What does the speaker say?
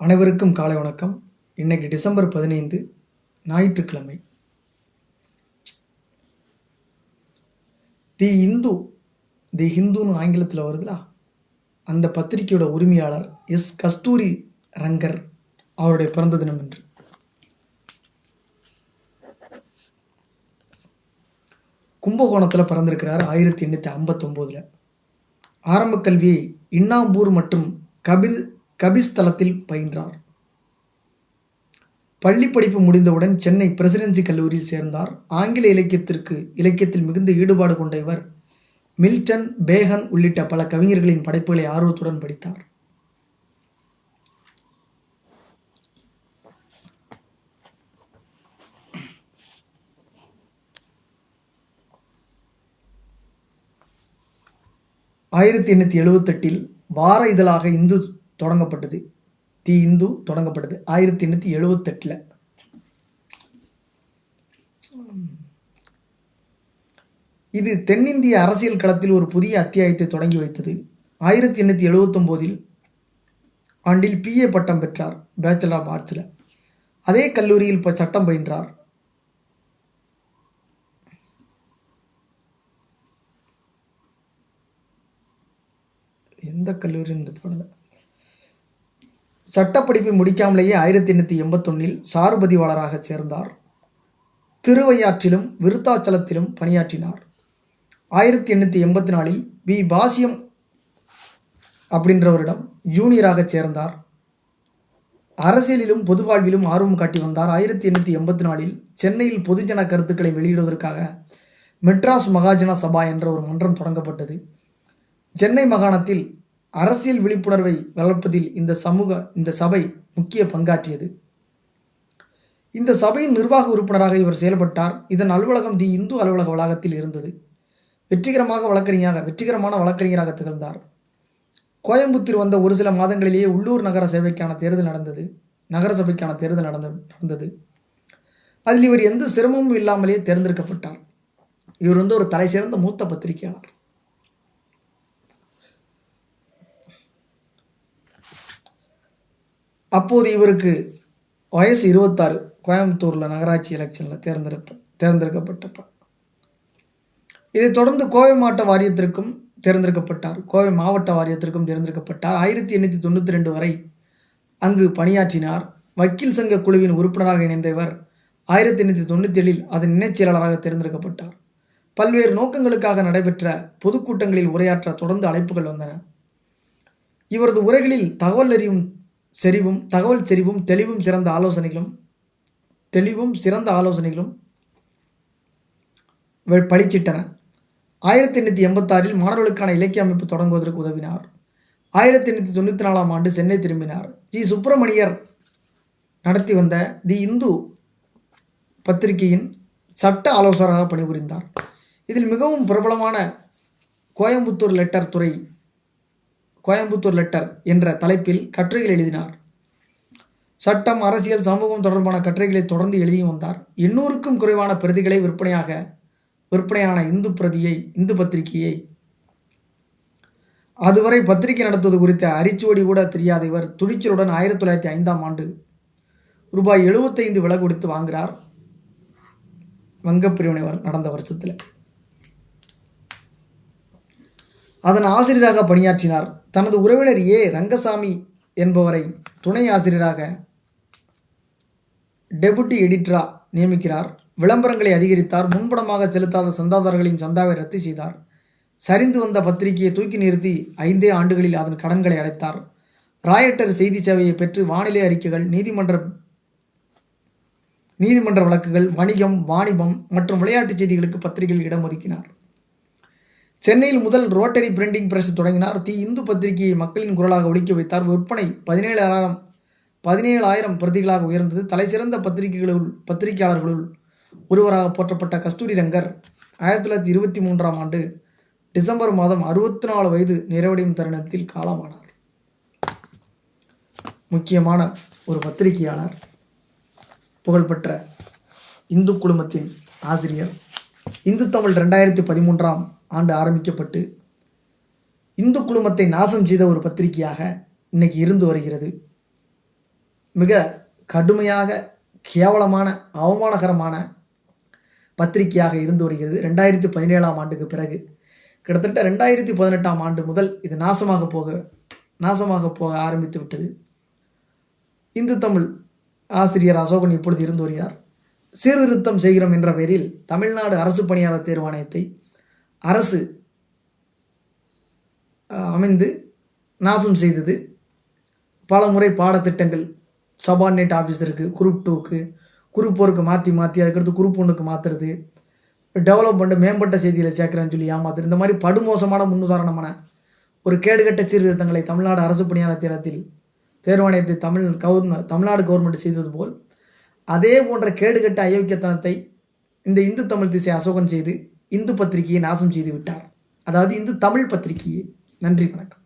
அனைவருக்கும் காலை வணக்கம். இன்னைக்கு டிசம்பர் பதினைந்து ஞாயிற்றுக்கிழமை. தி இந்து தி ஹிந்துன்னு ஆங்கிலத்தில் வருதுலா அந்த பத்திரிகையோட உரிமையாளர் எஸ் கஸ்தூரி ரங்கர் அவருடைய பிறந்த தினம் என்று கும்பகோணத்தில் பிறந்திருக்கிறார் ஆயிரத்தி எண்ணூற்றி ஐம்பத்தொம்போதில். ஆரம்ப கல்வியை இன்னாம்பூர் மற்றும் கபில் கபிஸ்தலத்தில் பயின்றார். பள்ளி படிப்பு முடிந்தவுடன் சென்னை பிரசிடென்சி கல்லூரியில் சேர்ந்தார். ஆங்கில இலக்கியத்திற்கு இலக்கியத்தில் மிகுந்த ஈடுபாடு கொண்ட இவர் மில்டன் பேகன் உள்ளிட்ட பல கவிஞர்களின் படைப்புகளை ஆர்வத்துடன் படித்தார். ஆயிரத்தி எண்ணூற்றி எழுபத்தெட்டில் வார இதழாக இந்து தொடங்கப்பட்டது. தி இந்து தொடங்கப்பட்டது ஆயிரத்தி எண்ணூற்றி எழுபத்தெட்டில் இது தென்னிந்திய அரசியல் களத்தில் ஒரு புதிய அத்தியாயத்தை தொடங்கி வைத்தது. ஆயிரத்தி எண்ணூற்றி எழுபத்தொம்போதில் ஆண்டில் பிஏ பட்டம் பெற்றார் பேச்சுலர் ஆஃப் ஆர்ட்ஸில் அதே கல்லூரியில் இப்போ சட்டம் பயின்றார். எந்த கல்லூரி இந்த போனது சட்டப்படிப்பை முடிக்காமலேயே ஆயிரத்தி எண்ணூற்றி எண்பத்தொன்னில் சார்பதிவாளராக சேர்ந்தார். திருவையாற்றிலும் விருத்தாச்சலத்திலும் பணியாற்றினார். ஆயிரத்தி எண்ணூற்றி எண்பத்தி நாலில் வி பாசியம் அப்படின்றவரிடம் ஜூனியராக சேர்ந்தார். அரசியலிலும் பொது வாழ்விலும் ஆர்வம் காட்டி வந்தார். ஆயிரத்தி எண்ணூற்றி எண்பத்தி நாலில் சென்னையில் பொதுஜன கருத்துக்களை வெளியிடுவதற்காக மெட்ராஸ் மகாஜன சபா என்ற ஒரு மன்றம் தொடங்கப்பட்டது. சென்னை மாகாணத்தில் அரசியல் விழிப்புணர்வை வளர்ப்பதில் இந்த சமூக இந்த சபை முக்கிய பங்காற்றியது. இந்த சபையின் நிர்வாக உறுப்பினராக இவர் செயல்பட்டார். இதன் அலுவலகம் தி இந்து அலுவலக வளாகத்தில் இருந்தது. வெற்றிகரமாக வழக்கறிஞராக வெற்றிகரமான வழக்கறிஞராக திகழ்ந்தார். கோயம்புத்தூர் வந்த ஒரு சில மாதங்களிலேயே உள்ளூர் நகர சேவைக்கான தேர்தல் நடந்தது. நகர சபைக்கான தேர்தல் நடந்த நடந்தது. அதில் இவர் எந்த சிரமமும் இல்லாமலேயே தேர்ந்தெடுக்கப்பட்டார். இவர் வந்து ஒரு தலை சிறந்த மூத்த பத்திரிகையாளர். அப்போது இவருக்கு வயசு இருபத்தாறு. கோயம்புத்தூரில் நகராட்சி எலெக்ஷனில் தேர்ந்தெடுப்ப தேர்ந்தெடுக்கப்பட்டப்ப. இதைத் தொடர்ந்து கோவை மாவட்ட வாரியத்திற்கும் தேர்ந்தெடுக்கப்பட்டார். கோவை மாவட்ட வாரியத்திற்கும் தேர்ந்தெடுக்கப்பட்டார். ஆயிரத்தி எண்ணூற்றி தொண்ணூற்றி ரெண்டு வரை அங்கு பணியாற்றினார். வக்கீல் சங்க குழுவின் உறுப்பினராக இணைந்த இவர் ஆயிரத்தி எண்ணூற்றி தொண்ணூற்றி ஏழில் அதன் இணைச் செயலாளராக தேர்ந்தெடுக்கப்பட்டார். பல்வேறு நோக்கங்களுக்காக நடைபெற்ற பொதுக்கூட்டங்களில் உரையாற்ற தொடர்ந்து அழைப்புகள் வந்தன. இவரது உரைகளில் தகவல் அறியும் செறிவும் தகவல் செறிவும் தெளிவும் சிறந்த ஆலோசனைகளும் தெளிவும் சிறந்த ஆலோசனைகளும் வெ- பளிச்சிட்டன. ஆயிரத்தி எண்ணூற்றி எண்பத்தாறில் மாணவர்களுக்கான இலக்கிய அமைப்பு தொடங்குவதற்கு உதவினார். ஆயிரத்தி எண்ணூற்றி தொண்ணூற்றி நாலாம் ஆண்டு சென்னை திரும்பினார். ஜி. சுப்பிரமணியர் நடத்தி வந்த தி இந்து பத்திரிகையின் சட்ட ஆலோசகராக பணிபுரிந்தார். இதில் மிகவும் பிரபலமான கோயம்புத்தூர் லெட்டர் துறை கோயம்புத்தூர் லெட்டர் என்ற தலைப்பில் கட்டுரைகள் எழுதினார். சட்டம் அரசியல் சமூகம் தொடர்பான கட்டுரைகளை தொடர்ந்து எழுதி வந்தார். எண்ணூறுக்கும் குறைவான பிரதிகளை விற்பனையாக விற்பனையான இந்து பிரதியை இந்து பத்திரிகையை. அதுவரை பத்திரிகை நடத்துவது குறித்த அரிச்சுவடி கூட தெரியாத இவர் துணிச்சலுடன் ஆயிரத்தி தொள்ளாயிரத்தி ஐந்தாம் ஆண்டு ரூபாய் எழுபத்தைந்து விலை கொடுத்து வாங்குகிறார் வங்கப்பிரிவினைவர் நடந்த வருஷத்தில். அதன் ஆசிரியராக பணியாற்றினார். தனது உறவினர் ஏ. ரங்கசாமி என்பவரை துணை ஆசிரியராக டெபுட்டி எடிட்டரா நியமிக்கிறார். விளம்பரங்களை அதிகரித்தார். முன்பணமாக செலுத்தாத சந்தாதாரர்களின் சந்தாவை ரத்து செய்தார். சரிந்து வந்த பத்திரிகையை தூக்கி நிறுத்தி ஐந்தே ஆண்டுகளில் அதன் கடன்களை அடைத்தார். ராயட்டர் செய்தி சேவையை பெற்று வானிலை அறிக்கைகள் நீதிமன்ற நீதிமன்ற வழக்குகள் வணிகம் வாணிபம் மற்றும் விளையாட்டுச் செய்திகளுக்கு பத்திரிகையில் இடம் ஒதுக்கினார். சென்னையில் முதல் ரோட்டரி பிரிண்டிங் பிரஸ் தொடங்கினார். தி இந்து பத்திரிகையை மக்களின் குரலாக ஒழிக்க வைத்தார். விற்பனை பதினேழாயிரம் பதினேழாயிரம் பிரதிகளாக உயர்ந்தது. தலைசிறந்த பத்திரிகைகளுள் பத்திரிகையாளர்களுள் ஒருவராக போற்றப்பட்ட கஸ்தூரி ரங்கர் ஆயிரத்தி தொள்ளாயிரத்தி இருபத்தி மூன்றாம் ஆண்டு டிசம்பர் மாதம் அறுபத்தி நாலு வயது நிறைவடையும் தருணத்தில் காலமானார். முக்கியமான ஒரு பத்திரிகையாளர் புகழ்பெற்ற இந்து குழுமத்தின் ஆசிரியர். இந்து தமிழ் ரெண்டாயிரத்தி பதிமூன்றாம் ஆண்டு ஆரம்பிக்கப்பட்டு இந்து குழுமத்தை நாசம் செய்த ஒரு பத்திரிகையாக இன்னைக்கு இருந்து வருகிறது. மிக கடுமையாக கேவலமான அவமானகரமான பத்திரிகையாக இருந்து வருகிறது. ரெண்டாயிரத்தி பதினேழாம் ஆண்டுக்கு பிறகு. கிட்டத்தட்ட ரெண்டாயிரத்தி பதினெட்டாம் ஆண்டு முதல் இது நாசமாக போக நாசமாக போக ஆரம்பித்து விட்டது. இந்து தமிழ் ஆசிரியர் அசோகன் இப்பொழுது இருந்து வருகிறார். சீர்திருத்தம் செய்கிறோம் என்ற பெயரில் தமிழ்நாடு அரசு பணியாளர் தேர்வாணையத்தை அரசு அமைந்து நாசம் செய்தது. பல முறை பாடத்திட்டங்கள் சபார்டினேட் ஆஃபீஸருக்கு குரூப் டூக்கு குரூப் ஃபோருக்கு மாற்றி மாற்றி அதுக்கடுத்து குரூப் ஒன்றுக்கு மாற்றுறது டெவலப்மெண்ட்டு மேம்பட்ட செய்திகளை சேர்க்குறேன்னு சொல்லி ஏமாத்துறது. இந்த மாதிரி படுமோசமான முன்னுதாரணமான ஒரு கேடுகட்ட சீர்திருத்தங்களை தமிழ்நாடு அரசு பணியாளர் தேர்தத்தில் தேர்வாணையத்தை தமிழ் கவர் தமிழ்நாடு கவர்மெண்ட் செய்தது போல் அதே போன்ற கேடுகட்ட அயோக்கியத்தனத்தை இந்த இந்து தமிழ் திசை அசோகன் செய்து இந்து பத்திரிகையை நாசம் செய்து விட்டார். அதாவது இந்து தமிழ் பத்திரிகையை. நன்றி வணக்கம்.